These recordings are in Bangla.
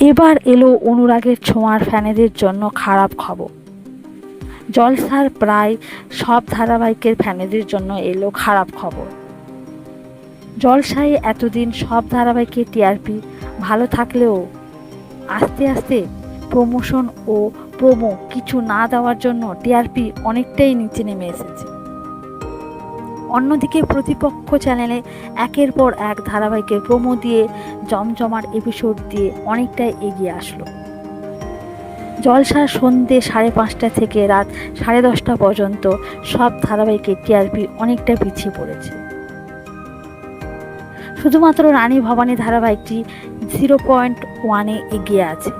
এবার এলো অনুরাগের ছোঁয়ার ফ্যানেদের জন্য খারাপ খবর। জলসার প্রায় সব ধারাবাহিকের ফ্যানেদের জন্য এলো খারাপ খবর। জলসায় এতদিন সব ধারাবাহিকের টিআরপি ভালো থাকলেও আস্তে আস্তে প্রমোশন ও প্রোমো কিছু না দেওয়ার জন্য টিআরপি অনেকটাই নিচে নেমে এসেছে। অন্যদিকে প্রতিপক্ষ চ্যানেলে একের পর এক ধারাবাহিকের প্রোমো দিয়ে জমজমার এপিসোড দিয়ে অনেকটাই এগিয়ে আসলো। জলসা সন্ধে সাড়ে পাঁচটা থেকে রাত সাড়ে দশটা পর্যন্ত সব ধারাবাহিকের টিআরপি অনেকটা পিছিয়ে পড়েছে। শুধুমাত্র রানী ভবানী ধারাবাহিকটি জিরো পয়েন্ট ওয়ানে এগিয়ে আছে।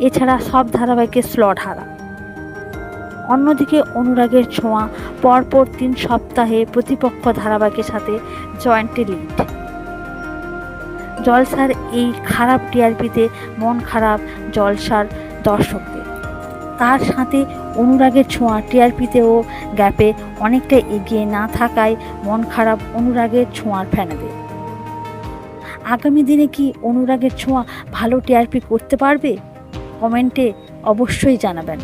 এছাড়া সব ধারাবাহিকের স্লট হারা। অন্যদিকে অনুরাগের ছোঁয়া পরপর তিন সপ্তাহে প্রতিপক্ষ ধারাবাহিকের সাথে জয়েন্টে লিড জলসার এই খারাপ টিআরপিতে মন খারাপ জলসার দর্শকদের। তার সাথে অনুরাগের ছোঁয়া টিআরপিতেও গ্যাপে অনেকটা এগিয়ে না থাকায় মন খারাপ অনুরাগের ছোঁয়ার ফ্যানেদের। আগামী দিনে কি অনুরাগের ছোঁয়া ভালো টিআরপি করতে পারবে? কমেন্টে অবশ্যই জানাবেন।